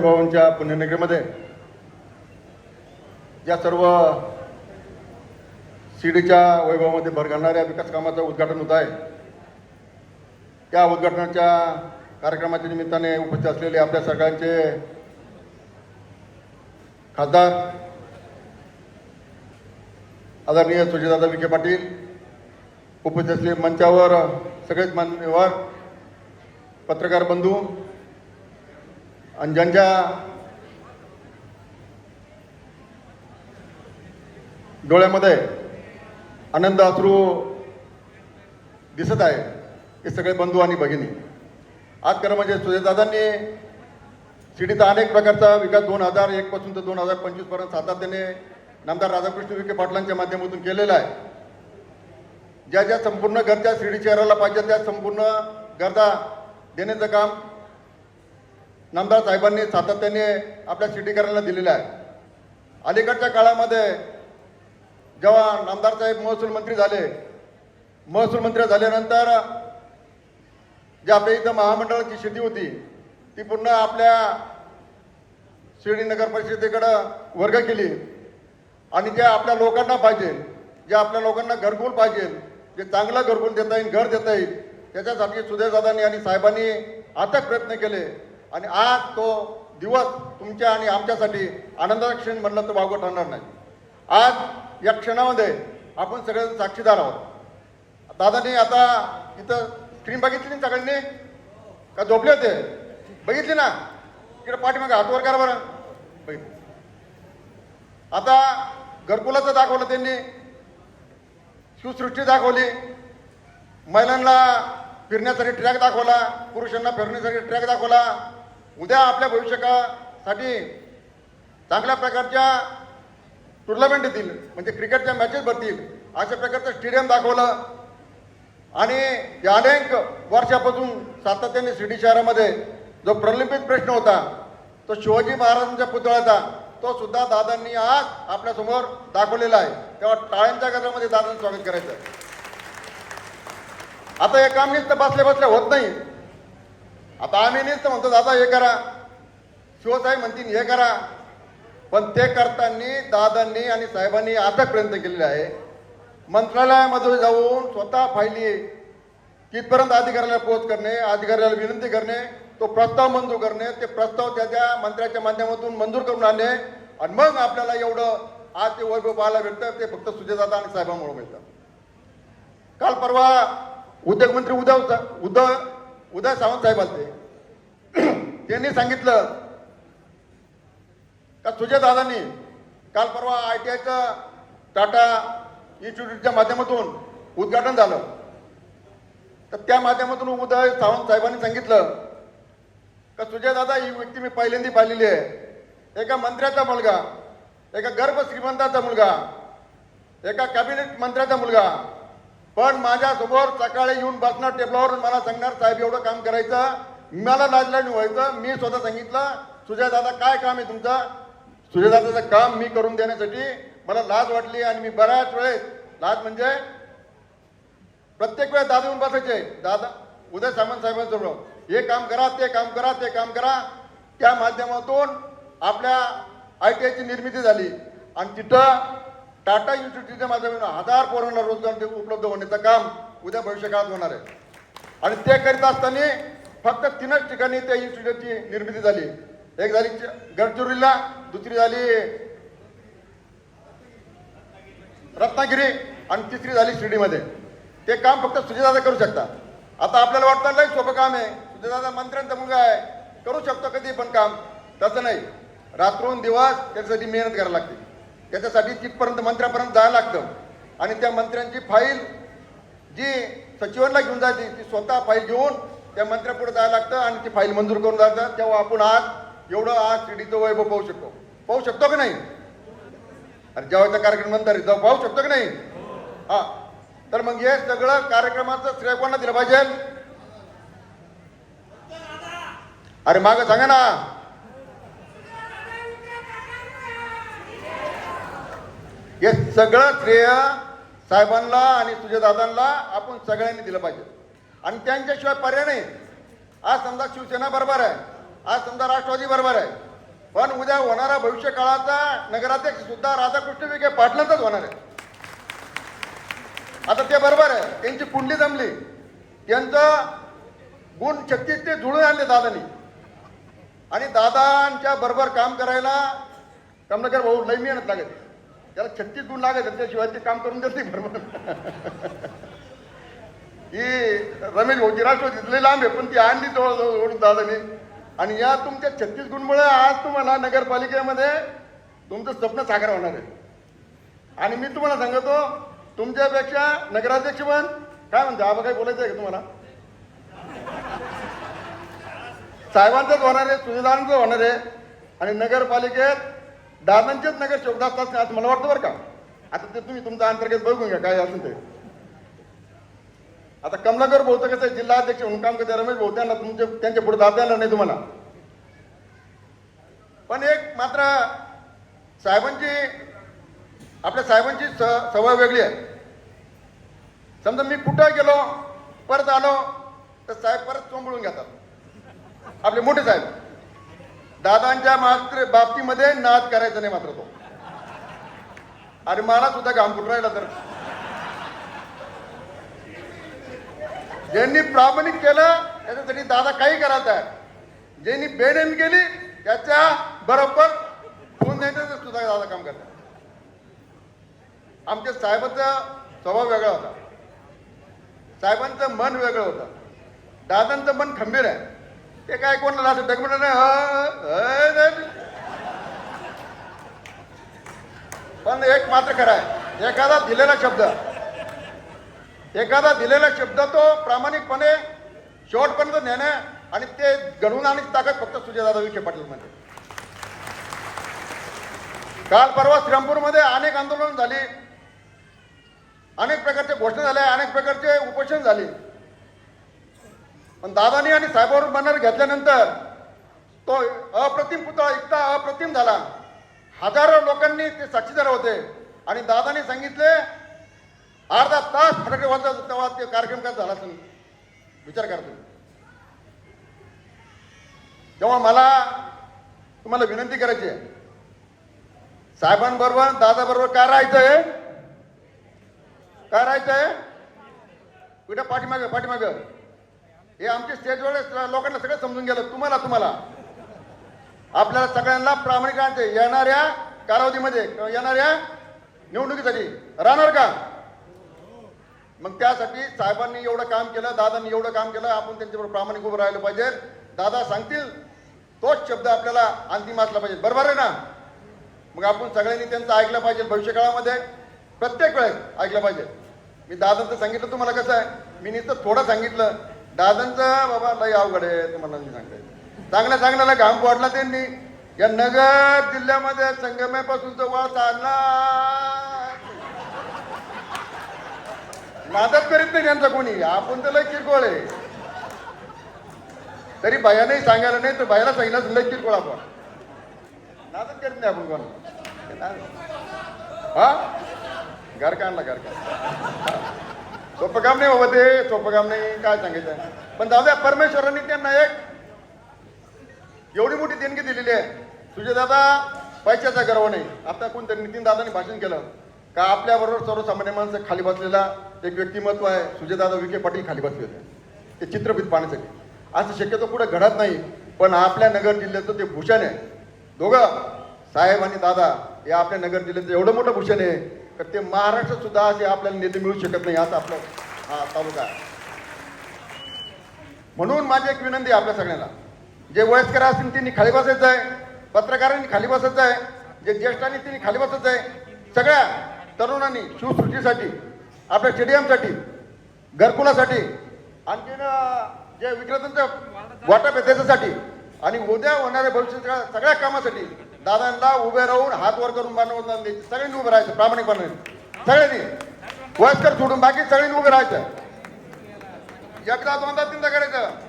भाऊंच्या पुण्यनगरीमध्ये या सर्व शिडीच्या वैभवामध्ये भर घालणाऱ्या विकास कामाचं उद्घाटन होत आहे. त्या उद्घाटनाच्या कार्यक्रमाच्या निमित्ताने उपस्थित असलेले आपल्या सगळ्यांचे खासदार आदरणीय सुजयदादा विखे पाटील उपस्थित असलेले मंचावर सगळेच मान्यवर पत्रकार बंधू आणि ज्यांच्या डोळ्यामध्ये आनंद अश्रू दिसत आहे हे सगळे बंधू आणि भगिनी. आज खरं म्हणजे सुजयदादांनी शिर्डीचा अनेक प्रकारचा विकास दोन हजार एक पासून तर दोन हजार पंचवीसपर्यंत सातत्याने नामदार राधाकृष्ण विखे पाटलांच्या माध्यमातून केलेला आहे. ज्या ज्या संपूर्ण गरजा शिर्डी शहराला पाहिजे त्या संपूर्ण गरजा देण्याचं काम नामदार साहेबांनी सातत्याने आपल्या शिर्डीकरांना दिलेलं आहे. अलीकडच्या काळामध्ये जेव्हा नामदार साहेब महसूल मंत्री झाले महसूल मंत्री झाल्यानंतर जे आपल्या इथं महामंडळाची शेती होती ती पूर्ण आपल्या शिर्डी नगर परिषदेकडं वर्ग केली. आणि जे आपल्या लोकांना पाहिजे जे आपल्या लोकांना घरकुल पाहिजे जे चांगलं घरकुल देता येईल घर देता येईल त्याच्यासाठी सुधीरदादांनी आणि साहेबांनी अथक प्रयत्न केले. आणि आज तो दिवस तुमच्या आणि आमच्यासाठी आनंदाचा क्षण म्हटलं तर वावगं ठरणार नाही. आज या क्षणामध्ये आपण सगळेजण साक्षीदार आहोत. दादानी आता इथं स्क्रीन बघितली ना सगळ्यांनी? का झोपले होते? बघितली ना? इकडे पाठीमागे हातवर करा बरं. बघितलं. आता घरकुलाचं दाखवलं त्यांनी. शिवसृष्टी दाखवली. महिलांना फिरण्यासाठी ट्रॅक दाखवला. पुरुषांना फिरण्यासाठी ट्रॅक दाखवला. उद्या आपल्या भविष्यासाठी चांगल्या प्रकारच्या टुर्नामेंट येतील. म्हणजे क्रिकेटच्या मॅचेस भरतील. अशा प्रकारचं स्टेडियम दाखवलं. आणि या अनेक वर्षापासून सातत्याने शिर्डी शहरामध्ये जो प्रलंबित प्रश्न होता तो शिवाजी महाराजांच्या पुतळ्याचा तो सुद्धा दादांनी आज आपल्यासमोर दाखवलेला आहे. तेव्हा टाळ्यांच्या गजरामध्ये दादांचं स्वागत करायचं आता हे काम नुसतं बसल्या बसल्या होत नाही. आता आम्ही नुसतं म्हणतो दादा हे करा. शिवसाहेब म्हणतील हे करा. पण ते करताना दादांनी आणि साहेबांनी आता प्रयत्न केलेले आहे. मंत्रालयामध्ये जाऊन स्वतः फायली तिथपर्यंत अधिकाऱ्याला पोच करणे अधिकाऱ्याला विनंती करणे तो प्रस्ताव मंजूर करणे ते प्रस्ताव त्या त्या मंत्र्याच्या माध्यमातून मंजूर करून आणणे. आणि मग आपल्याला एवढं आज ते वैभव पाहायला भेटतं ते फक्त सुजयदादा आणि साहेबांमुळे मिळतं. काल परवा उद्योगमंत्री उद्धव उद्धव उदय सावंत साहेब आलते. त्यांनी सांगितलं का सुजयदादांनी काल परवा आय टी आयचं टाटा इन्स्टिट्यूटच्या माध्यमातून उद्घाटन झालं. तर त्या माध्यमातून उदय सावंत साहेबांनी सांगितलं का सुजयदादा ही व्यक्ती मी पहिल्यांदा पाहिलेली आहे. एका मंत्र्याचा मुलगा एका गर्भ श्रीमंताचा मुलगा एका कॅबिनेट मंत्र्याचा मुलगा पण माझ्यासमोर सकाळी येऊन बसणार टेबलावर मला सांगणार साहेब एवढं काम करायचं मला लाजल्याने व्हायचं मी स्वतः सांगितलं सुजयदादा काय काम आहे तुमचं? सुजयदादाचं काम मी करून देण्यासाठी मला लाज वाटली आणि मी बऱ्याच वेळेस लाज म्हणजे प्रत्येक वेळेस दादा येऊन बसायचे. दादा उदय सामंत साहेबांसमोर हे काम करा ते काम करा ते काम करा. त्या माध्यमातून आपल्या आय टी आयची निर्मिती झाली. आणि तिथं टाटा इन्स्टिट्यूटच्या माध्यमातून हजार पोरांना रोजगार देऊ उपलब्ध होण्याचं काम उद्या भविष्यकाळात होणार आहे. आणि ते करीत असताना फक्त तीनच ठिकाणी त्या इन्स्टिट्यूटची निर्मिती झाली. एक झाली गडचिरोलीला दुसरी झाली रत्नागिरी आणि तिसरी झाली शिर्डीमध्ये. ते काम फक्त सुजयदादा करू शकतात. आता आपल्याला वाटतं लय सोपं काम आहे. सुजयदादा मंत्र्यांचा मुलगा आहे. करू शकतो कधी पण काम. तसं नाही. रात्रून दिवस त्याच्यासाठी मेहनत करायला लागते. त्याच्यासाठी तिथपर्यंत मंत्र्यापर्यंत जायला लागतं. आणि त्या मंत्र्यांची फाईल जी सचिवांना घेऊन जायची ती स्वतः फाईल घेऊन त्या मंत्र्यापुढे जायला लागतं आणि ती फाईल मंजूर करून जातं तेव्हा आपण आज एवढं आज शिर्डीचं वैभव पाहू शकतो. पाहू शकतो की नाही? अरे जेव्हा कार्यक्रम नंतर जाऊ पाहू शकतो की नाही? हा. तर मग हे सगळं कार्यक्रमाचं श्रेय कोणाला दिलं पाहिजे? अरे माग सांगा ना. हे सगळं श्रेय साहेबांना आणि तुझ्या दादांना आपण सगळ्यांनी दिलं पाहिजे. आणि त्यांच्याशिवाय पर्याय नाही. आज समजा शिवसेना बरोबर आहे. आज समजा राष्ट्रवादी बरोबर आहे. पण उद्या होणारा भविष्य काळाचा नगराध्यक्ष सुद्धा राधाकृष्ण विखे पाटलांचाच होणार आहे. आता ते बरोबर आहे. त्यांची कुंडली जमली. त्यांचं गुण छत्तीस ते जुळून आणले दादानी. आणि दादांच्या बरोबर काम करायला कमलाकर भाऊ लई मेहनत लागेल. त्याला छत्तीस गुण लागत त्याशिवाय ते काम करून देत नाही बरोबर ही रमेश भाऊची राष्ट्रवादी लई लांब आहे पण ती आणली जवळजवळ ओढून दादाने आणि या तुमच्या छत्तीस गुणमुळे आज तुम्हाला नगरपालिकेमध्ये तुमचं स्वप्न साकार होणार आहे. आणि मी तुम्हाला सांगतो तुमच्यापेक्षा नगराध्यक्ष पण काय म्हणते आबा काही बोलायचं आहे का तुम्हाला? साहेबांचंच होणार आहे सुविधांचं होणार आहे. आणि नगरपालिकेत दादांचेच म्हणजे नगर चौदा तास असं मला वाटतं बरं का. आता ते तुम्ही तुमचा अंतर्गत बघून घ्या काय असेल ते. आता कमलाकर भाऊचं कसं आहे, जिल्हा अध्यक्ष म्हणून काम करते रमेश भाऊ त्यांना तुमचे त्यांच्या पुढे जाता येणार नाही तुम्हाला. पण एक मात्र साहेबांची आपल्या साहेबांची स सवय वेगळी आहे. समजा मी कुठं गेलो परत आलो तर साहेब परत चोंबळून घेतात. आपले मोठे साहेब. दादांच्या मात्र बाबतीमध्ये नाद करायचा नाही मात्र तो. अरे मला सुद्धा घाम फुट राहिला तर. ज्यांनी प्रामाणिक केलं त्याच्यासाठी दादा काही करायचं आहे ज्यांनी बेनेमी केली त्याच्या बरोबर फोन द्यायचं सुद्धा दादा काम करतात. आमच्या साहेबांचा स्वभाव वेगळा होता. साहेबांचं मन वेगळं होतं. दादांचं मन खंबीर आहे. ते काय कोणाला असं डगमट नाही? पण एक मात्र खरा आहे. एखादा दिलेला शब्द एखादा दिलेला शब्द तो प्रामाणिकपणे शेवटपर्यंत नेणे आणि ते घडवून आणि ताकद फक्त सुजयदादा विखे पाटील म्हणजे काल परवा श्रीरामपूरमध्ये अनेक आंदोलन झाली. अनेक प्रकारच्या घोषणा झाल्या अनेक प्रकारचे उपोषण झाले. पण दादानी आणि साहेबांवर बॅनर घेतल्यानंतर तो अप्रतिम पुतळा इतका अप्रतिम झाला. हजारो लोकांनी ते साक्षीदार होते. आणि दादानी सांगितले अर्धा तास फटाके वाजत तेव्हा ते कार्यक्रम काय झाला असेल? विचार करतो तेव्हा मला तुम्हाला विनंती करायची आहे. साहेबांबरोबर दादाबरोबर काय राहायचंय काय राहायचंय कुठं पाठीमागं पाठीमागं? हे आमचे स्टेजवर लोकांना सगळं समजून गेलं. तुम्हाला तुम्हाला. आपल्याला सगळ्यांना प्रामाणिकांचे येणाऱ्या कालावधीमध्ये येणाऱ्या निवडणुकीसाठी. राहणार का? मग त्यासाठी साहेबांनी एवढं काम केलं दादांनी एवढं काम केलं आपण त्यांच्याबरोबर प्रामाणिक उभं राहिलं पाहिजे. दादा सांगतील तोच शब्द आपल्याला अंतिम असला पाहिजे. बरोबर आहे ना? मग आपण सगळ्यांनी त्यांचं ऐकलं पाहिजे भविष्यकाळामध्ये. प्रत्येक वेळेस ऐकलं पाहिजे. मी दादांचं सांगितलं तुम्हाला कसं आहे? मी नुसतं थोडं सांगितलं. दादांचा बाबा लई अवघड आहे तुम्हाला मी सांगते चांगल्या चांगल्याला घाम वाढला त्यांनी. या नगर जिल्ह्यामध्ये संगमेपासूनचा वास आणला. नादच करीत नाही त्यांचा कोणी. आपण तर लय किरकोळ आहे. तरी बायाने सांगायला नाही तर बायाला सांगितलं लय किरकोळ आपण. नादच करीत नाही आपण कोण हा? घर काढला घर काढला सोपं काम नाही बाबा ते सोपं काम नाही काय सांगायचं? पण दादा परमेश्वरांनी त्यांना एक एवढी मोठी देणगी दिलेली आहे. तुझे दादा पैशाचा गर्व नाही. आता कोणतरी नितीन दादानी भाषण केलं का आपल्याबरोबर सर्वसामान्य माणसं खाली बसलेला एक व्यक्तिमत्व आहे. सुजयदादा विखे पाटील खाली बसले होते ते चित्रपट पाहण्यासाठी. असं शक्यतो कुठं घडत नाही पण आपल्या नगर जिल्ह्याचं ते भूषण आहे. दोघं साहेब आणि दादा हे आपल्या नगर जिल्ह्याचं एवढं मोठं भूषण आहे. तर ते महाराष्ट्रात सुद्धा असे आपल्याला नेते मिळू शकत नाही असं आपलं हा तालुका आहे. म्हणून माझी एक विनंती आहे आपल्या सगळ्यांना. जे वयस्कर असतील त्यांनी खाली बसायचं आहे पत्रकारांनी खाली बसायचं आहे जे ज्येष्ठांनी त्यांनी खाली बसायचं आहे सगळ्या तरुणांनी शिवसृष्टीसाठी आपल्या स्टेडियमसाठी घरकुलासाठी आणखीन जे विक्रेत्यांचं वाटप आहे त्याच्यासाठी आणि उद्या होणाऱ्या भविष्याच्या सगळ्या कामासाठी दादांना उभे राहून हात वर करून बनवून द्यायचे सगळ्यांनी उभे राहायचं प्रामाणिकपणे सगळ्यांनी. वयस्कर सोडून बाकी सगळ्यांनी उभे राहायचं. एकदा दोनदा तीनदा करायचं.